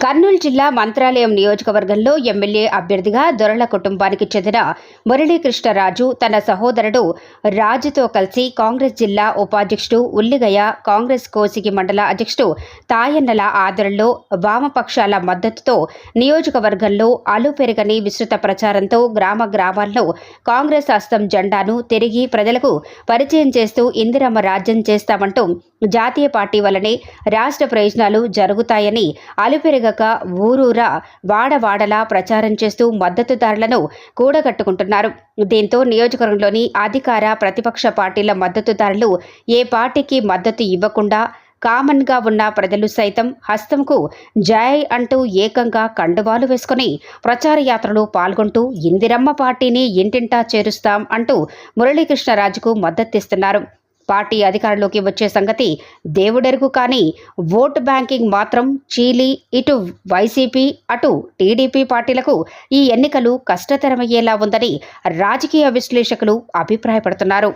కర్నూలు జిల్లా మంత్రాలయం నియోజకవర్గంలో ఎమ్మెల్యే అభ్యర్థిగా దొరల కుటుంబానికి చెందిన మురళీకృష్ణరాజు తన సహోదరుడు రాజుతో కలిసి కాంగ్రెస్ జిల్లా ఉపాధ్యక్షుడు ఉల్లిగయ్య కాంగ్రెస్ కోసిగి మండల అధ్యక్షుడు తాయన్నల ఆదరణలో వామపక్షాల మద్దతుతో నియోజకవర్గంలో అలు పెరగని విస్తృత ప్రచారంతో గ్రామ గ్రామాల్లో కాంగ్రెస్ హస్తం జెండాను తిరిగి ప్రజలకు పరిచయం చేస్తూ ఇందిరమ్మ రాజ్యం చేస్తామంటూ జాతీయ పార్టీ వల్లనే రాష్ట్ర ప్రయోజనాలు జరుగుతాయని అలుపెరగ అలుపెరగక ఊరూరా వాడవాడలా ప్రచారం చేస్తూ మద్దతుదారులను కూడగట్టుకుంటున్నారు. దీంతో నియోజకవర్గంలోని అధికార ప్రతిపక్ష పార్టీల మద్దతుదారులు ఏ పార్టీకి మద్దతు ఇవ్వకుండా కామన్గా ఉన్న ప్రజలు సైతం హస్తంకు జై అంటూ ఏకంగా కండువాలు వేసుకుని ప్రచారయాత్రలో పాల్గొంటూ ఇందిరమ్మ పార్టీని ఇంటింటా చేరుస్తాం అంటూ మురళీకృష్ణరాజుకు మద్దతిస్తున్నారు పార్టీ అధికారంలోకి వచ్చే సంగతి దేవుడెరుగు కానీ ఓటు బ్యాంకింగ్ మాత్రం చీలి ఇటు వైసీపీ అటు టీడీపీ పార్టీలకు ఈ ఎన్నికలు కష్టతరమయ్యేలా ఉందని రాజకీయ విశ్లేషకులు అభిప్రాయపడుతున్నారు.